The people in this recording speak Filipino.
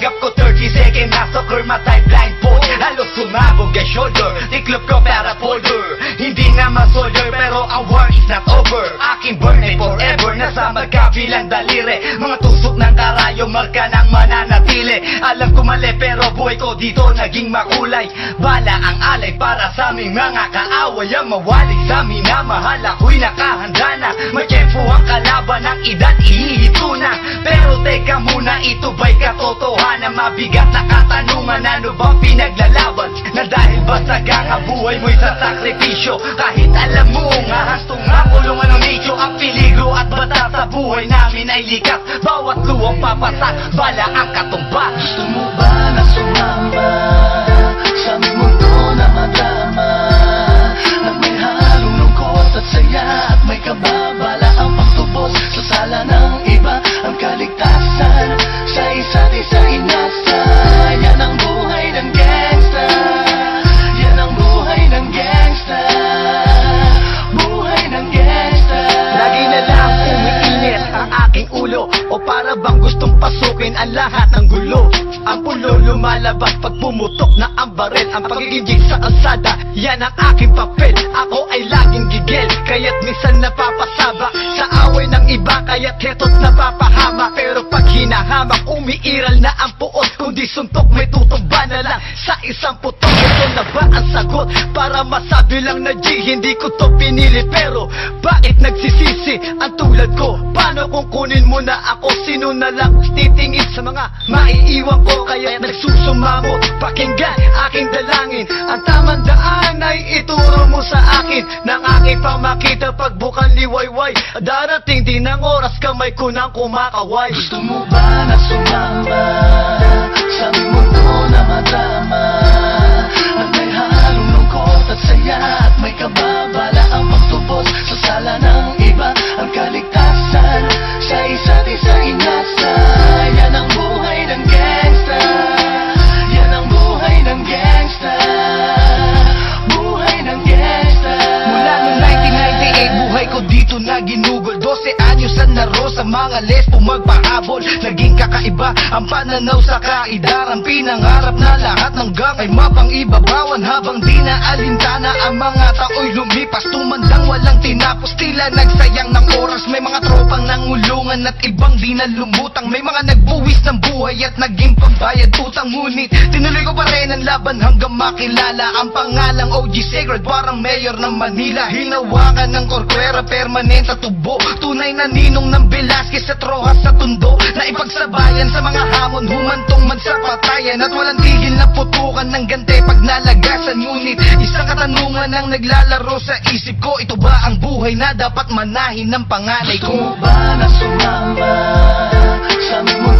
Sigap ko 30 seconds second Massacre matay e blindfold Halos sumabog ang shoulder Tiklop ko para folder Hindi naman soldier Pero ang war is not over. Aking burn ay forever Nasa magkabilang daliri Mga tusok ng karayo Marka ng manay mananatili Alam ko mali pero buhay ko dito naging makulay. Bala ang alay para sa aming mga kaaway. Ang mawali sa amin na mahal ako'y nakahanda na. May tempo ang kalaban ng edad ihihito na. Pero teka muna ito ba'y katotohanan? Mabigat na katanungan ano ba pinaglalaban? Na dahil ba sa ganga buhay mo'y sa sakripisyo Kahit alam mo nga hastong nga kulungan ng medyo Ang peligro at bata sa buhay namin ay likas. Bawat luwang papasak, bala ang lahat ng gulo. Ang pulo lumalabas pag pumutok na ang baril. Ang pagiging sa kalsada, yan ang aking papel. Ako ay laging gigil, kaya't minsan napapasaba. Sa away ng iba, kaya't heto't napapahama. Pero pag hinahamak, umiiral na ang puot. Kundi suntok may tutumba na lang isang putok Ito na ba ang sagot? Para masabi lang na G, hindi ko to pinili Pero bakit nagsisisi ang tulad ko? Paano kung kunin mo na ako? Sino na lang titingin sa mga maiiwan ko? Kaya nagsusumamot Pakinggan aking dalangin Ang tamang daan ay ituro mo sa akin Nang aking pamakita pagbukan liwayway Darating din ang oras kamay ko nang kumakaway Gusto mo ba na sumama magpahabol Naging kakaiba. Ang pananaw sa kaidaran Pinangarap na lahat ng gang ay mapang-ibabawan. Habang di na alintana ang mga tao'y lumipas. Tumandang walang tinapos, tila nagsayang ng oras. May mga tropang nangulungan at ibang di na lumutang May mga nagbuwis ng buhay at naging pambayad utang. Ngunit tinuloy ko pa rin ang laban hanggang makilala. Ang pangalang OG Sacred parang mayor ng Manila. Hinawakan ng korkwera permanent at tubo. Tunay na ninong ng Velasquez at Rojas sa tundo Na ipagsabayan sa mga hamon humantong man sa patayan At walang tigil na putukan ng gante pag nalagasan Ngunit isang katanungan ang naglalaro sa isip ko Ito ba ang buhay na dapat manahin ng panganay Gusto mo ko? ba na sumama Sa aming